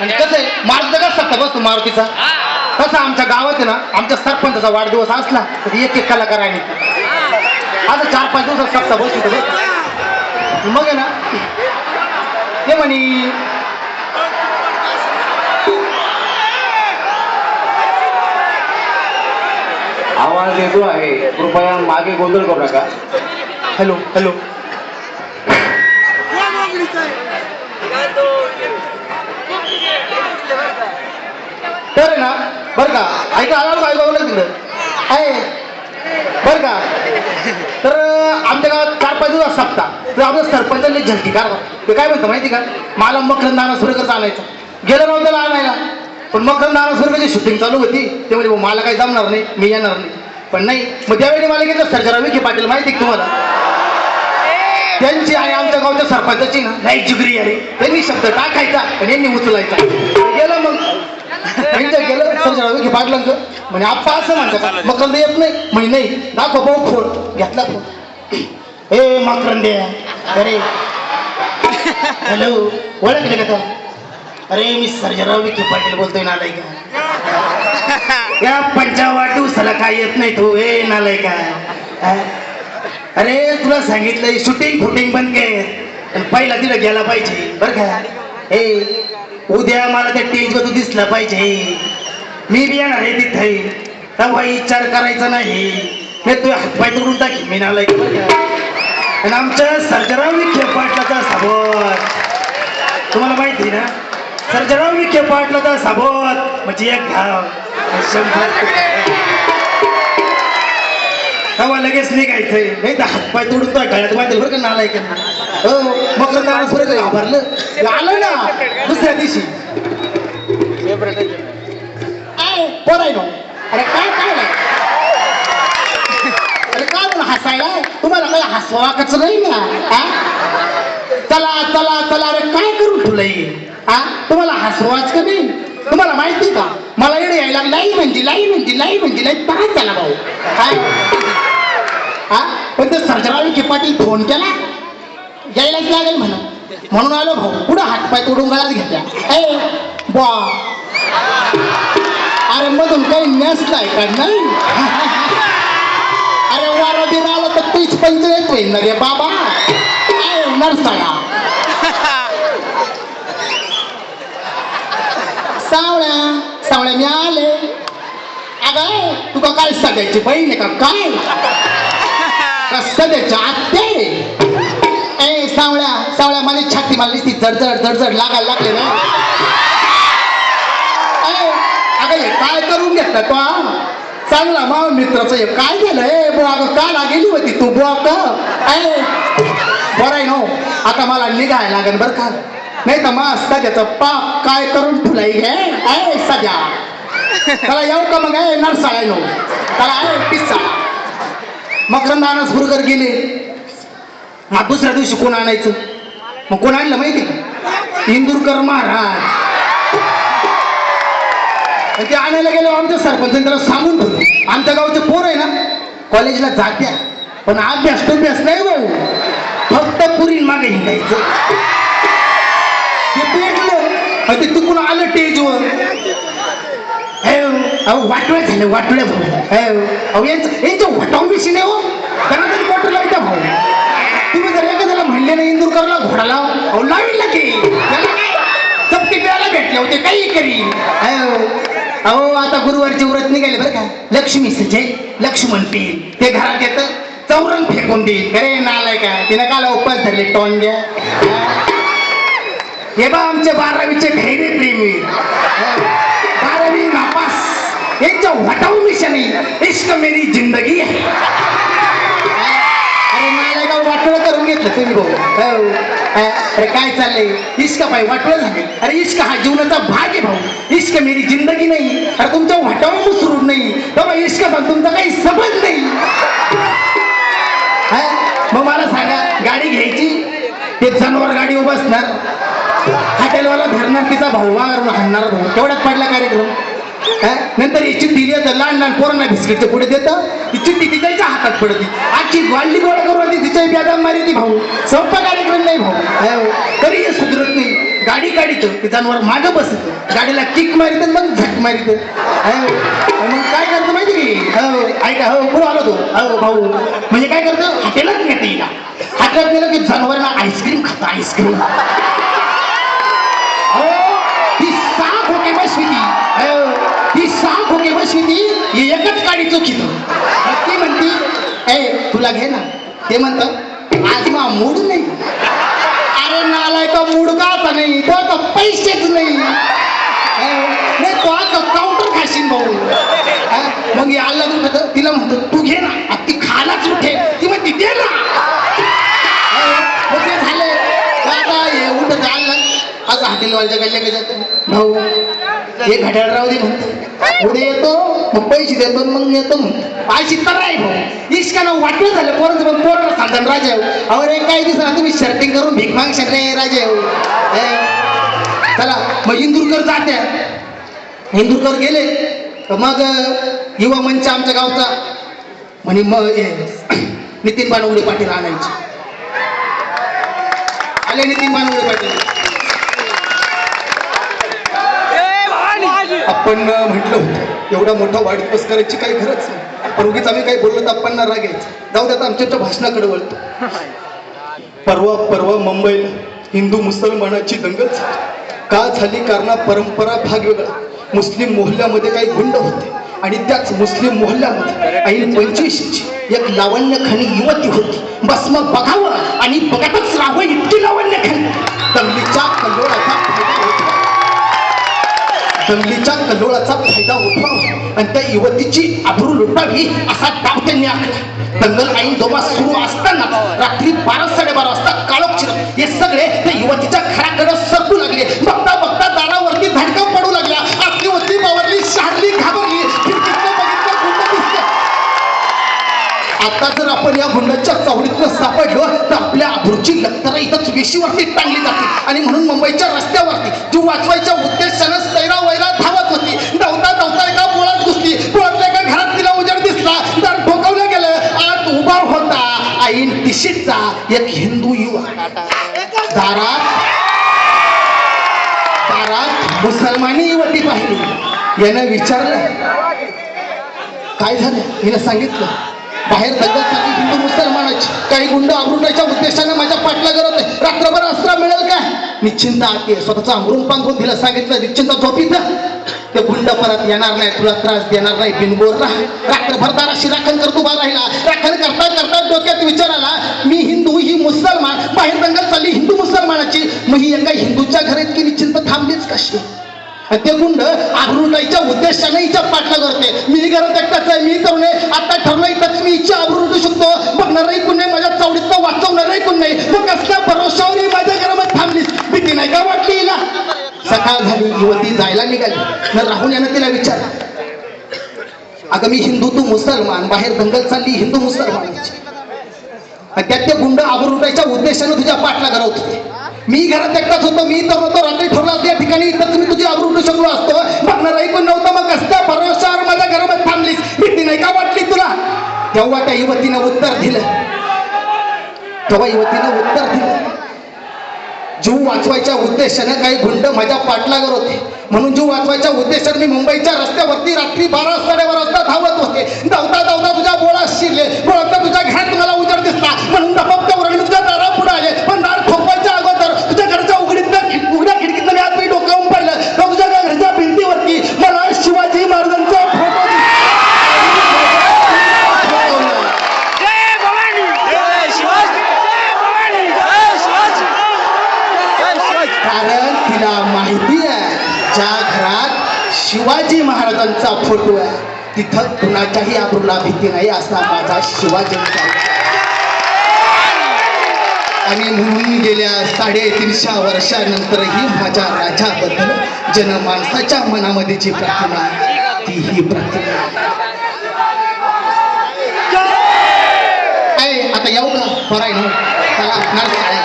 आणि कसं आहे मारुतीचा कसा सत्ता बसतो मारुतीचा? तसं आमच्या गावात आहे ना आमच्या सरपंचाचा वाढदिवस असला तर एक एक कलाकार आहे. आता चार पाच दिवसात सप्ताह बसतो बस मग आहे ना ते म्हणे आवाज येतो आहे. कृपया मागे गोंधळ करू नका. हॅलो हॅलो तर आहे ना बरं का? ऐका आला बाई बघलं तिकडं. आहे. बरं का? तर आमच्या गावात चार पाच दिवस सप्ता तर आपलं सरपंचांनी झलती कार ते काय म्हणतं माहिती का? मला मकरंद नाना सुरेकर आणायचं गेलं नव्हतं त्याला आणायला पण मकरंद नाना सुरेकरची शूटिंग चालू होती. ते म्हणजे मला काही जमणार नाही. मी येणार नाही. पण नाही. मग त्यावेळी मला घेतलं सर्जराव विखे पाटील माहिती आहे तुम्हाला? त्यांची आणि आमच्या गावच्या सरपंचाची ना. नाही जिगरी आहे त्यांनी शब्द टाकायचा आणि यांनी उचलायचा. गेलं मग. त्यांच्या गेलं सर्जराव विखे पाटलांचं म्हणे आप्पा असं म्हणतात मकरंद येत नाही. म्हणे नाही दाखव भाऊ फोन घेतला फोन ए मकरंदे अरे. हॅलो ओळखले का अरे मी सर्जराव विखे पाटील बोलतोय नालाय का? या पंचावट दिवसाला काय येत नाही तू ए नालाय का? अरे तुला सांगितलंय शूटिंग फुटिंग पण पहिला तिला गेला पाहिजे बर का? ए उद्या मला त्या टेजवर तू दिसला पाहिजे. मी बी येणार आहे तिथे. तेव्हा विचार करायचा नाही. हे तू हातपाय तोडून टाकी मी नाला का आणि आमच्या सर्जराव विखे पाटलाचा साबोत तुम्हाला माहिती ना? सर्जराव विखे पाटलाचा साबोत म्हणजे एक घाव. शंभर तेव्हा लगेच निघायचंय. नाही तर हातपाय तोडून तो गळ्यात बांधेल बरं का नालाय का हो मग तर नाना घाबरलं आलं ना दुसऱ्या दिवशी. काय पोराय नो. अरे काय काय नाही. अरे काय म्हणून हसायला? तुम्हाला मला हसवा कच नाही ना? चला चला चला अरे काय करू ठेवलंय? हा? तुम्हाला हसवाच का नाही? तुम्हाला माहिती का? मला येणे यायला नाही म्हणजे लाई म्हणजे नाही म्हणजे नाही त्रास झाला भाऊ. काय हा? पण ते सर्जराव विखे फोन केला? यायलाच लागेल म्हणून म्हणून आलो भाऊ. पुढं हातपाय तोडून गळ्यात घेतल्या. ए बा. अरे मधून काही नसताय का नाही अरे वारा दिन आला तर तीच पंचायत होईल ना रे बाबा. काय नरसाळा. सावळ्या सावळ्या मी आले. अगं तुका काय सगळ्याची बहीण आहे का? काय? का सध्याच्या आत्ते. ए सावळ्या सावळ्या माझी छाती मारली ती जडजड जडजड लागायला लागले ना. अगं हे काय करून घेतलं तो चांगला माव मित्राचं हे काय केलं ए बुवा अगं का लागेली होती तू बुवा का? ए बरं आहे नो हो. आता मला निघायला लागेल बरं का? नाही तर मग सध्याचं पाप काय करून ठुलाई घे ए सध्या. त्याला येऊ का मग? ए नरसाळ्या नो त्याला ए पिस्सा मकरंद आनस बुरगर गेले मग दुसऱ्या दिवशी कोण आणायचं? मग कोण आणलं माहिती का? इंदूरकर महाराज. ते आणायला गेलो आमच्या सरपंच त्याला सांगून ठेवलं. आमच्या गावचे पोर आहे ना कॉलेजला जात्या. पण अभ्यास टोभ्यास नाही भाऊ. फक्त पुरी मागे हिंडायचं. ते पेटलं ते तिकडून आलं टेजवर अहो वाटोळे झाले वाटोळे भाऊ अहो यांचं यांच्या वाटाव नाही हो. त्यांना तरी मोटर लागतं भाऊ. तुम्ही जर एखाद्याला म्हणले ना इंदूरकरला घोडा लाव अहो लावील ते चपटी प्यायला भेटले होते काही करी. अहो आता गुरुवारचे व्रत निघाले बरं का. लक्ष्मी सजे लक्ष्मण पील ते घरात येतं चौरंग फेकून देईल अरे नालाय का तिने काला उपास धरले टोन द्या. हे बा आमचे बारावीचे धैर्य प्रेमी. बारावी नापास. यांच्या वाटाऊ मिशन इश्क मेरी जिंदगी आहे अरे मला का वाटोळं करून घेतलं तुम्ही भाऊ. हो. अरे काय चाललंय? इश्क पाय वाटोळं झाले. अरे इश्क हा जीवनाचा भाग आहे भाऊ. इश्क मेरी जिंदगी नाही. अरे तुमच्या वाटावं मुसरून नाही. बाबा इश्क पण तुमचा काही समज नाही. मग मला सांगा गाडी घ्यायची? ते जनावर गाडी बसणार हॉटेलवाला धरणार तिचा भाऊ मारून हाणणार भाऊ. तेवढ्यात पडला कार्यक्रम? नंतर ही चिठ्ठी देतं लहान लहान पोरांना बिस्किटच्या पुढे देतं. ती चिठ्ठी तिच्या हातात पडती. आजची वाढली गोळा करून ती तिच्या ब्यादाम मारी ती भाऊ. संप कार्यक्रम नाही भाऊ. तरी हो. हे. सुधरत नाही. गाडी गाडी ते जनावर मागं बसत. गाडीला किक मारित मग झक मारित. हो. मग काय करतो माहिती की? हो ऐका हो पुढे आलो तो. हो भाऊ. म्हणजे काय करतो? हॉटेलात नेते हिला. हॉटेलात गेलं की जनावरांना आईस्क्रीम खातं आईस्क्रीम हो. ती साफ होते बस ती. अशी ती एकच काडी चुकीत ती म्हणती ए तुला घे ना. ते म्हणतं आज मा मूड नाही. अरे नालाय का मूड का नाही? तो का पैसेच नाही. नाही तो आता काउंटर खाशीन भाऊ. मग या लागून होतं तिला म्हणतो तू घे ना आता ती खालाच उठे. ती म्हणती दे ना. मग ते झाले. आता हे उठत आलं आज हॉटेलवाल्याच्या गल्ल्या का भाऊ हे घड्याळ राहू दे म्हणतो. उद्या येतो मग पैसे देतो मग येतो म्हणतो तर नाही भाऊ. इश्कानं वाटलं झालं पोरच मग पोटर सांगतात राजा अहो रे काही दिवसांना तुम्ही शर्टिंग करून भीक मांग रे राजा हे. चला मग इंदूरकर जात्या. इंदूरकर गेले तर मग युवा मंच आमच्या गावचा. म्हणे मग हे, नितीन बानवडे पाटील आणायचे. आले नितीन बानवडे पाटील. आपण म्हटलं होतं एवढा मोठा वाढदिवस करायची काही गरज नाही. पण उगीच आम्ही काही बोललो तर आपण राग यायचं. जाऊ द्या आमच्या भाषणाकडे वळतो. परवा परवा मुंबईला हिंदू मुसलमानाची दंगल का झाली? कारण परंपरा भाग वेगळा. मुस्लिम मोहल्ल्यामध्ये काही गुंड होते. आणि त्याच मुस्लिम मोहल्ल्यामध्ये ऐन पंचवीसची एक लावण्यखानी युवती होती. बस मग बघावं. आणि बघतच राहावं इतकी लावण्यखानी दंगलीच्या कल्लोळाचा फायदा उठवावा आणि त्या युवतीची आबरू लुटावी असा डाव त्यांनी आखला दंगल आई दोबा सुरू असताना रात्री बारा साडेबारा वाजता काळोख हे सगळे त्या युवतीच्या घराकडे सरकू लागले बघता बघता दारावरती धडका पडू लागला आपली युवती बावरली शहारली घाबरली आता जर आपण या गुंडाच्या चावडीतनं सापडलो तर आपल्या आबरूची लक्तरा इथंच वेशीवरती टांगली जाते आणि म्हणून मुंबईच्या रस्त्यावरती जी वाचवायच्या उद्देशानं यानं विचारलं. काय झालं? हिनं सांगितलं. बाहेर दंगल चालली हिंदू मुसलमानाची काही गुंड अमृताच्या उद्देशाने माझ्या पाठला करत आहे रात्रभर अस्त्र मिळेल का? निश्चिंत आते स्वतःचा अमृत पांघून तिला सांगितलं निश्चिंत झोपीत ते गुंड परत येणार नाही तुला त्रास देणार नाही बिनबोर राह. रात्रभर दाराशी राखण करत उभा राहिला. राखण करता करता डोक्यात विचार आला मी हिंदू ही मुसलमान. बाहेर दंगल चालली हिंदू मुसलमानाची. मग ही एका हिंदूच्या घरात की निश्चिंत थांबलीच कशी? ते गुंड आबरूटाईच्या उद्देशाने हिच्या पाठला करते. मी घरात एकटाच आहे मी तरुण आहे आता ठरलं इथंच मी हिची आबरू शकतो बघणारही कोण नाही माझ्या चावडीतलं वाचवणारही कोण नाही. मग कसल्या भरोशावर माझ्या घरामध्ये थांबलीस? भीती नाही का वाटली हिला? सकाळ झाली युवती जायला निघाली. न राहून यानं तिला विचार अगं मी हिंदू तू मुसलमान. बाहेर दंगल चालली हिंदू मुसलमान. त्यात ते गुंड आबरूटायच्या उद्देशाने तुझ्या पाठला करत होते. मी घरात एकटाच होतो मी तर होतो रात्री ठरला त्या ठिकाणी इथंच मी तुझी आबरू शकलो असतो बघणारही पण नव्हतं मग कसल्या भरोशावर माझ्या घरामध्ये थांबलीस भीती नाही का वाटली तुला तेव्हा त्या युवतीनं उत्तर दिलं. तेव्हा युवतीनं उत्तर दिलं. जीव वाचवायच्या उद्देशानं काही गुंड माझ्या पाठलागर होते. म्हणून जीव वाचवायच्या उद्देशाने मी मुंबईच्या रस्त्यावरती रात्री बारा साडेबारा वाजता धावत होते धावता धावता तुझ्या बोळात शिरले बोळातल्या तुझ्या घरात तुम्हाला उजेड दिसला म्हणून दबाबच्या वरणी तुझ्या दारा पुढे आले पण दार ठोकवायच्या अगोदर तुझ्या घरच्या उघडीतनं उघड्या खिडकीतनं मी आत मी डोकावून पाहिलं तर तुझ्या घरच्या भिंतीवरती मला शिवाजी महाराजांचा फोटो जय भवानी जय शिवाजी जय भवानी जय शिवाजी जय शिवाजी कारण तिला माहिती आहे ज्या घरात शिवाजी महाराजांचा फोटो आहे. तिथं कुणाच्याही आबरूला भीती नाही असा माझा शिवाजी आणि म्हणून गेल्या साडेतीनशे वर्षानंतरही माझ्या राजाबद्दल जनमानसाच्या मनामध्ये जी प्रतिमा ती ही प्रतिमा आता येऊ का? बरं आहे ना? आहे